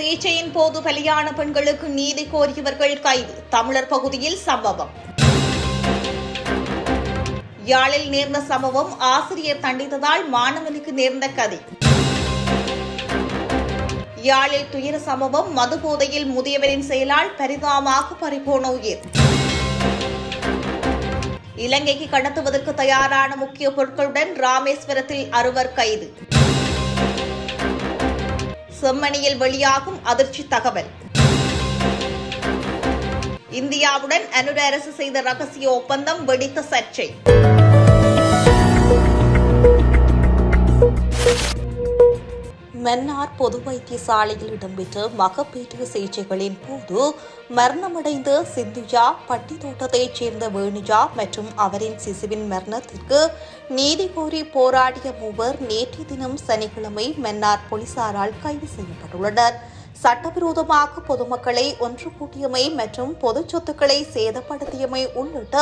சிகிச்சையின் போது பலியான பெண்களுக்கு நீதி கோரியவர்கள் கைது. தமிழர் பகுதியில் சம்பவம். யாழில் நேர்ந்த சம்பவம் ஆசிரியர் தண்டித்ததால் மாணவனுக்கு நேர்ந்த கதை. யாழில் துயர சம்பவம் மது போதையில் முதியவரின் செயலால் பரிதாபமாக பறிபோன உயிர். இலங்கைக்கு கடத்துவதற்கு தயாரான முக்கிய பொருட்களுடன் ராமேஸ்வரத்தில் அறுவர் கைது. செம்மணியில் வெளியாகும் அதிர்ச்சி தகவல். இந்தியாவுடன் அனுர அரசு செய்த ரகசிய ஒப்பந்தம் வெடித்த சர்ச்சை. மென்னார் பொது வைத்தியசாலையில் இடம்பெற்ற மகப்பேற்று சிகிச்சைகளின் போது மரணமடைந்த சிந்துஜா பட்டித்தோட்டத்தைச் சேர்ந்த வேணுஜா மற்றும் அவரின் சிசுவின் மரணத்திற்கு நீதி கோரி போராடிய மூவர் நேற்று தினம் சனிக்கிழமை மென்னார் போலீசாரால் கைது செய்யப்பட்டுள்ளனர். சட்டவிரோதமாக பொதுமக்களை ஒன்று கூட்டியமை மற்றும் பொது சொத்துக்களை சேதப்படுத்தியமை உள்ளிட்ட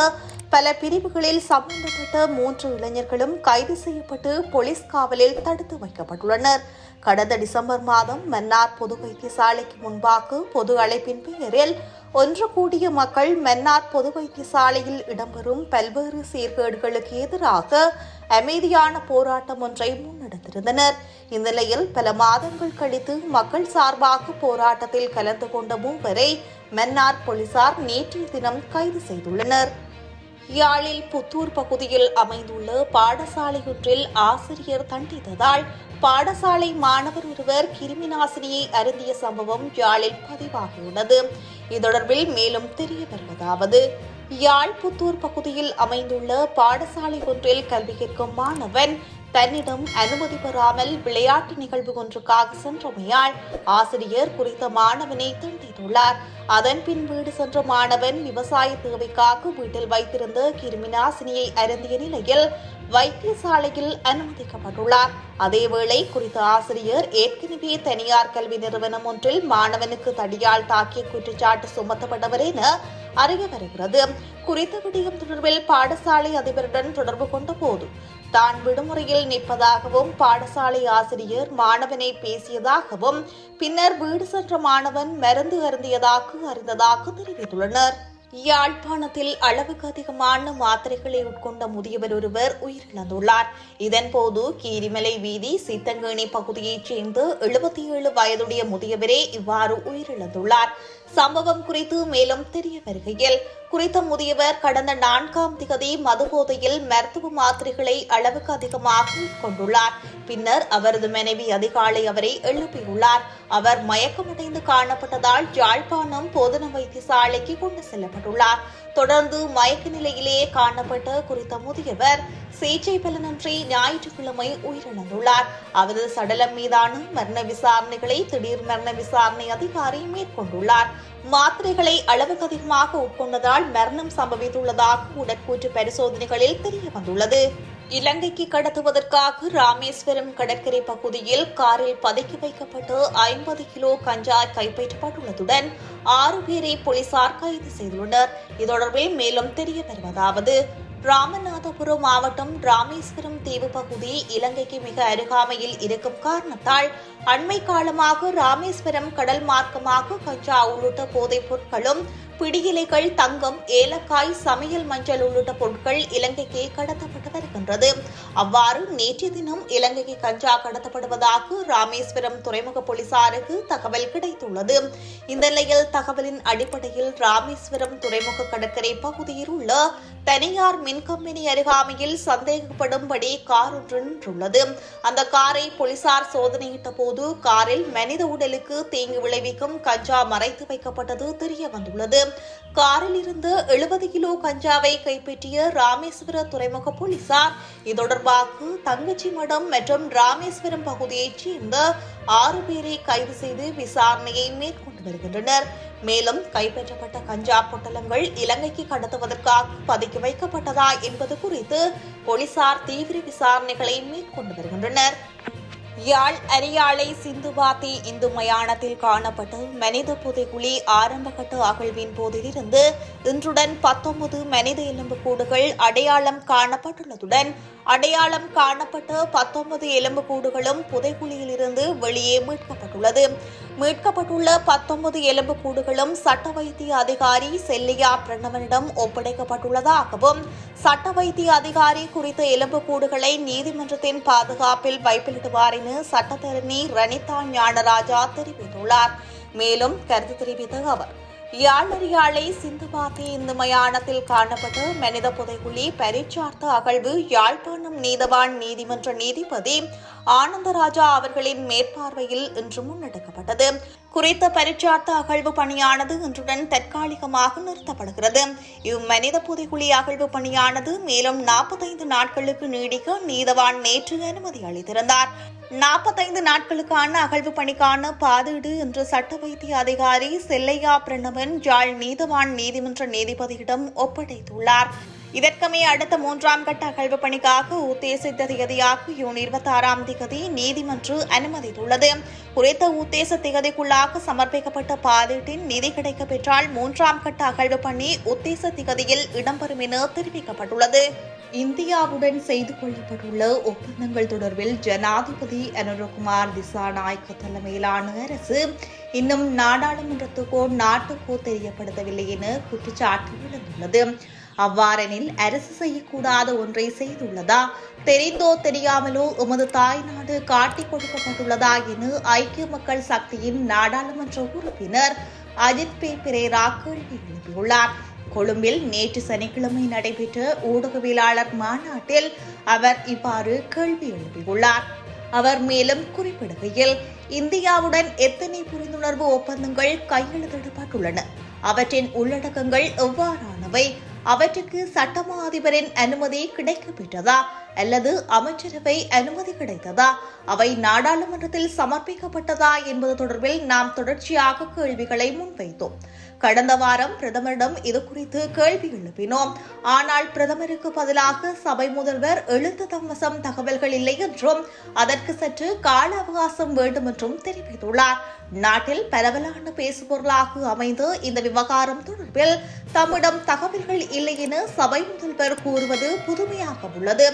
பல பிரிவுகளில் சம்பந்தப்பட்ட மூன்று இளைஞர்களும் கைது செய்யப்பட்டு போலீஸ் காவலில் தடுத்து வைக்கப்பட்டுள்ளனர். கடந்த டிசம்பர் மாதம் மன்னார் பொது வைத்தியசாலைக்கு முன்பாக பொது அழைப்பின் பெயரில் ஒன்று கூடிய மக்கள் மன்னார் பொது வைத்தியசாலையில் இடம்பெறும் பல்வேறு சீர்கேடுகளுக்கு எதிராக அமைதியான போராட்டம் ஒன்றை முன்னெடுத்திருந்தனர். இந்நிலையில் பல மாதங்கள் கழித்து மக்கள் சார்பாக போராட்டத்தில் கலந்து கொண்ட மூவரை மன்னார் போலீசார் நேற்றைய தினம் கைது செய்துள்ளனர். யாழில் புத்தூர் பகுதியில் அமைந்துள்ள பாடசாலையொன்றில் ஆசிரியர் தண்டித்ததால் பாடசாலை மாணவர் ஒருவர் கிருமிநாசினியை அருந்திய சம்பவம் யாழில் பதிவாகியுள்ளது. இது தொடர்பில் மேலும் தெரிய வருவதாவது யாழ் புத்தூர் பகுதியில் அமைந்துள்ள பாடசாலை ஒன்றில் கல்வி கேட்கும் மாணவன் தன்னிடம் அனுமதி பெறாமல் விளையாட்டு நிகழ்வு ஒன்றுக்காக சென்றமையால் ஆசிரியர் குறித்த மாணவனை தண்டித்துள்ளார். அதன் பின் வீடு சென்ற மாணவன் விவசாய தேவைக்காக வீட்டில் வைத்திருந்த கிருமிநாசினியை அருந்திய நிலையில் வைத்தியசாலையில் அனுமதிக்கப்பட்டுள்ளார். அதேவேளை குறித்த ஆசிரியர் ஏற்கனவே தனியார் கல்வி நிறுவனம் ஒன்றில் மாணவனுக்கு தடியால் தாக்கிய குற்றச்சாட்டு சுமத்தப்பட்டவர் என அறிய வருகிறது. குறித்த விடயம் தொடர்பில் பாடசாலை அதிபருடன் தொடர்பு கொண்ட போது தான் விடுமுறையில் நிற்பதாகவும் பாடசாலை ஆசிரியர் மாணவனை பேசியதாகவும் பின்னர் வீடு சென்ற மாணவன் மருந்து அருந்தியதாக அறிந்ததாக தெரிவித்துள்ளனர். யாழ்ப்பாணத்தில் அளவுக்கு அதிகமான மாத்திரைகளை உட்கொண்ட முதியவர் ஒருவர் உயிரிழந்துள்ளார். இதன்போது கீரிமலை வீதி சித்தங்கேணி பகுதியைச் சேர்ந்த எழுபத்தி ஏழு வயதுடைய முதியவரே இவ்வாறு உயிரிழந்துள்ளார். சம்பவம் குறித்து மேலும் தெரிய வருகையில் குறித்த முதியவர் கடந்த நான்காம் திகதி மதுபோதையில் மருத்துவ மாத்திரைகளை அளவுக்கு அதிகமாக கொண்டுள்ளார் பின்னர் அவரது மனைவி அதிகாலை அவரை எழுப்பியுள்ளார். அவர் மயக்கமடைந்து காணப்பட்டதால் யாழ்ப்பாணம் போதன வைத்தியசாலைக்கு கொண்டு செல்லப்பட்டார் செல்லப்பட்டுள்ளார் தொடர்ந்து மயக்க நிலையிலேயே காணப்பட்ட குறித்த முதியவர் சிகிச்சை பலனின்றி ஞாயிற்றுக்கிழமை உயிரிழந்துள்ளார். அவரது சடலம் மீதான மரண விசாரணைகளை திடீர் மரண விசாரணை அதிகாரி மேற்கொண்டுள்ளார். மாத்திரைகளை அளவுக்கு அதிகமாக உட்கொண்டதால் மரணம் சம்பவித்துள்ளதாக உடற்கூற்று பரிசோதனைகளில் தெரிய வந்துள்ளது இலங்கைக்கு கடத்துவதற்காக ராமேஸ்வரம் கடற்கரை பகுதியில் காரில் பதுக்கி வைக்கப்பட்டு ஐம்பது கிலோ கஞ்சாய் கைப்பற்றப்பட்டுள்ளதுடன் ஆறு பேரை போலீசார் கைது செய்துள்ளனர். இது தொடர்பில் மேலும் தெரிய வருவதாவது. ராமநாதபுரம் மாவட்டம் ராமேஸ்வரம் தீவு பகுதி இலங்கைக்கு மிக அருகாமையில் இருக்கும் காரணத்தால் அண்மை காலமாக ராமேஸ்வரம் கடல் மார்க்கமாக கஞ்சா உள்ளிட்ட போதைப் பொருட்களும் பிடியிலைகள் தங்கம் ஏலக்காய் சமையல் மஞ்சள் உள்ளிட்ட பொருட்கள் இலங்கைக்கு கடத்தப்பட்டு வருகின்றது அவ்வாறு நேற்றைய தினம் இலங்கைக்கு கஞ்சா கடத்தப்படுவதாக ராமேஸ்வரம் துறைமுக போலீசாருக்கு தகவல் கிடைத்துள்ளது. இந்த நிலையில் தகவலின் அடிப்படையில் ராமேஸ்வரம் துறைமுக கடற்கரை பகுதியில் உள்ள தனியார் மின் கம்பெனி அருகாமையில் சந்தேகப்படும்படி கார் ஒன்று நின்றுள்ளது. அந்த காரை போலீசார் சோதனையிட்ட போது காரில் மனித உடலுக்கு தீங்கு விளைவிக்கும் கஞ்சா மறைத்து வைக்கப்பட்டது தெரிய வந்துள்ளது காரில் இருந்து எழுபது கிலோ கஞ்சாவை கைப்பற்றிய ராமேஸ்வர துறைமுக போலீசார் இது தொடர்பாக தங்கச்சி மடம் மற்றும் ராமேஸ்வரம் பகுதியைச் சேர்ந்த ஆறு பேரை கைது செய்து விசாரணையை மேற்கொண்டு வருகின்றனர். மேலும் கைப்பற்றப்பட்ட கஞ்சா பொட்டலங்கள் இலங்கைக்கு கடத்துவதற்காக பதுக்கி வைக்கப்பட்டதா என்பது குறித்து போலீசார் தீவிர விசாரணைகளை மேற்கொண்டு வருகின்றனர். யாழ் அரியாலை சிந்துபாத்தி இந்து மயானத்தில் காணப்பட்ட மனித புதைகுழி ஆரம்பகட்ட அகழ்வின் போதிலிருந்து இன்றுடன் பத்தொன்பது மனித எலும்புக்கூடுகள் அடையாளம் காணப்பட்டுள்ளதுடன் அடையாளம் காணப்பட்ட பத்தொன்பது எலும்புக்கூடுகளும் புதைகுழியிலிருந்து வெளியே மீட்கப்பட்டுள்ளது. மீட்கப்பட்டுள்ள பத்தொன்பது எலும்புக்கூடுகளும் சட்ட வைத்திய அதிகாரி செல்லியா பிரணவனிடம் ஒப்படைக்கப்பட்டுள்ளதாகவும் சட்ட வைத்திய அதிகாரி குறித்த எலும்புக்கூடுகளை நீதிமன்றத்தின் பாதுகாப்பில் வைப்பிலிடுவார் என சட்டத்தரணி ரணிதா ஞானராஜா தெரிவித்துள்ளார். மேலும் கருத்து தெரிவித்த அவர் யாழறியாழை சிந்துபாத்தி இந்து மயானத்தில் காணப்பட்ட மனித புதைகுழி பரீட்சார்த்த அகழ்வு யாழ்ப்பாணம் நீதவான் நீதிமன்ற நீதிபதி ஆனந்தராஜா அவர்களின் மேற்பார்வையில் இன்று முன்னெடுக்கப்பட்டது. குறித்த பரிச்சார்த்த அகழ்வு பணியானது இன்றுடன் தற்காலிகமாக நிறுத்தப்படுகிறது. இம்மனித புதைகுழி அகழ்வு பணியானது மேலும் நாற்பத்தைந்து நாட்களுக்கு நீடிக்க நீதவான் நேற்று அனுமதி அளித்திருந்தார். நாற்பத்தைந்து நாட்களுக்கான அகழ்வு பணிக்கான பாதீடு என்று சட்ட வைத்திய அதிகாரி செல்லையா பிரணவன் ஜாழ் நீதவான் நீதிமன்ற நீதிபதியிடம் ஒப்படைத்துள்ளார். இதற்கமே அடுத்த மூன்றாம் கட்ட அகழ்வு பணிக்காக உத்தேசித்த திகதியாக ஜூன் இருபத்தி ஆறாம் திகதி நீதிமன்றம் அனுமதித்துள்ளது. குறித்த உத்தேச திகதிக்குள்ளாக சமர்ப்பிக்கப்பட்ட பாதீட்டின் நிதி கிடைக்க பெற்றால் மூன்றாம் கட்ட அகழ்வு பணி உத்தேச திகதியில் இடம்பெறும் என தெரிவிக்கப்பட்டுள்ளது. இந்தியாவுடன் செய்து கொள்ளப்பட்டுள்ள ஒப்பந்தங்கள் தொடர்பில் ஜனாதிபதி அனுரகுமார் திசாநாயக்க தலைமையிலான அரசு இன்னும் நாடாளுமன்றத்துக்கோ நாட்டுக்கோ தெரியப்படுத்தவில்லை என குற்றச்சாட்டு எழுந்துள்ளது. அவ்வாறெனில் அரசு செய்யக்கூடாத ஒன்றை செய்துள்ளதா? தெரிந்தோ தெரியாமலோ எமது தாய்நாடு காட்டிக் கொடுக்கப்பட்டுள்ளதா என ஐக்கிய மக்கள் சக்தியின் நாடாளுமன்ற உறுப்பினர் அஜித் பே. பிரேரா கேள்வி எழுப்பியுள்ளார். கொழும்பில் நேற்று சனிக்கிழமை நடைபெற்ற ஊடகவியலாளர் மாநாட்டில் அவர் இவ்வாறு கேள்வி எழுப்பியுள்ளார். அவர் மேலும் குறிப்பிடுகையில் இந்தியாவுடன் எத்தனை புரிந்துணர்வு ஒப்பந்தங்கள் கையெழுத்திடப்பட்டுள்ளன? அவற்றின் உள்ளடக்கங்கள் எவ்வாறானவை? அவற்றுக்கு சட்டமா அதிபரின் அனுமதி கிடைக்கப்பெற்றதா? அல்லது அமைச்சரவை அனுமதி கிடைத்ததா? அவை நாடாளுமன்றத்தில் சமர்ப்பிக்கப்பட்டதா என்பது தொடர்பில் நாம் தொடர்ச்சியாக கேள்விகளை முன்வைத்தோம். கடந்த வாரம் பிரதமரிடம் இது குறித்து கேள்வி எழுப்பினோம். ஆனால் பிரதமருக்கு பதிலாக சபை முதல்வர் எழுத்து தம்வசம் தகவல்கள் இல்லை என்றும் அதற்கு சற்று கால அவகாசம் வேண்டும் என்றும் தெரிவித்துள்ளார். நாட்டில் பரவலான பேசுபொருளாக அமைந்து இந்த விவகாரம் தொடர்பில் தம்மிடம் தகவல்கள் இல்லை என சபை முதல்வர் கூறுவது புதுமையாக உள்ளது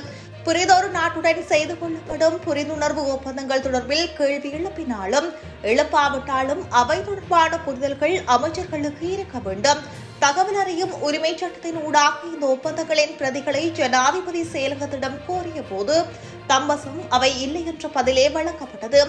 புரிதொரு நாட்டுடன் செய்து கொள்ளப்படும் புரிந்துணர்வு ஒப்பந்தங்கள் தொடர்பில் கேள்வி எழுப்பினாலும் எழுப்பாவிட்டாலும் அவை தொடர்பான புரிதல்கள் அமைச்சர்களுக்கு இருக்க வேண்டும். தகவல் அறியும் உரிமை சட்டத்தின் ஊடாக இந்த ஒப்பந்தங்களின் பிரதிகளை ஜனாதிபதி செயலகத்திடம் கோரிய போது தம்பசம் அவை இல்லை என்ற பதிலே வழங்கப்பட்டது.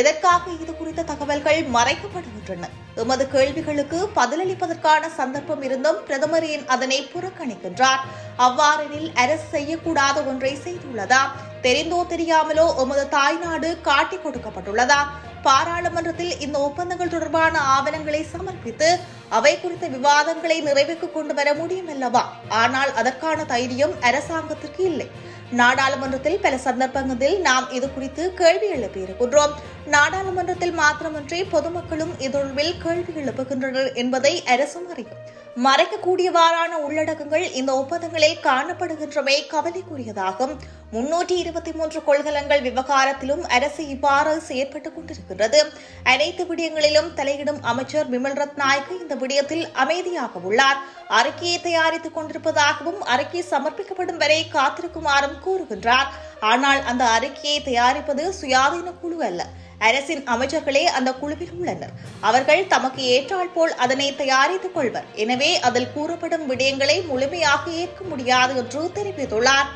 எதற்காக இது குறித்த தகவல்கள் மறைக்கப்படுகின்றன? எமது கேள்விகளுக்கு பதிலளிப்பதற்கான சந்தர்ப்பம் இருந்தும் பிரதமர் ஏன் அதனை புறக்கணிக்கின்றார்? அவ்வாறெனில் அரசு செய்யக்கூடாத ஒன்றை செய்துள்ளதா? தெரிந்தோ தெரியாமலோ எமது தாய்நாடு காட்டிக் கொடுக்கப்பட்டுள்ளதா? பாராளுமன்றத்தில் இந்த ஒப்பந்தங்கள் தொடர்பான ஆவணங்களை சமர்ப்பித்து அவை குறித்த விவாதங்களை நிறைவுக்கு கொண்டு வர முடியும் அல்லவா ஆனால் அதற்கான தைரியம் அரசாங்கத்திற்கு இல்லை. நாடாளுமன்றத்தில் பல சந்தர்ப்பங்களில் நாம் இது குறித்து கேள்வி எழுப்பியிருக்கின்றோம் நாடாளுமன்றத்தில் மாத்திரமன்றி பொதுமக்களும் இதொழில் கேள்வி எழுப்புகின்றனர் என்பதை அரசும் அறியும். மறைக்கக்கூடியவாறான உள்ளடக்கங்கள் இந்த ஒப்பந்தங்களில் காணப்படுகின்றமை கவலைக்குரியதாகும். முன்னூற்றி இருபத்தி மூன்று கொள்கலங்கள் விவகாரத்திலும் அரசு இவ்வாறு செயற்பட்டுக் கொண்டிருக்கிறது அனைத்து விடயங்களிலும் தலையிடும் அமைச்சர் விமல் ரத்நாயக்கு இந்த விடயத்தில் அமைதியாக உள்ளார் அறிக்கையை தயாரித்துக் கொண்டிருப்பதாகவும் அறிக்கை சமர்ப்பிக்கப்படும் வரை காத்திருக்குமாறும் கூறுகின்றார். ஆனால் அந்த அறிக்கையை தயாரிப்பது சுயாதீன குழு அல்ல. அரசின் அமைச்சர்களே அந்த குழுவில் உள்ளனர். அவர்கள் தமக்கு ஏற்றால் போல் அதனை தயாரித்துக் கொள்வர். எனவே அதில் கூறப்படும் விடயங்களை முழுமையாக ஏற்க முடியாது என்று தெரிவித்துள்ளார்.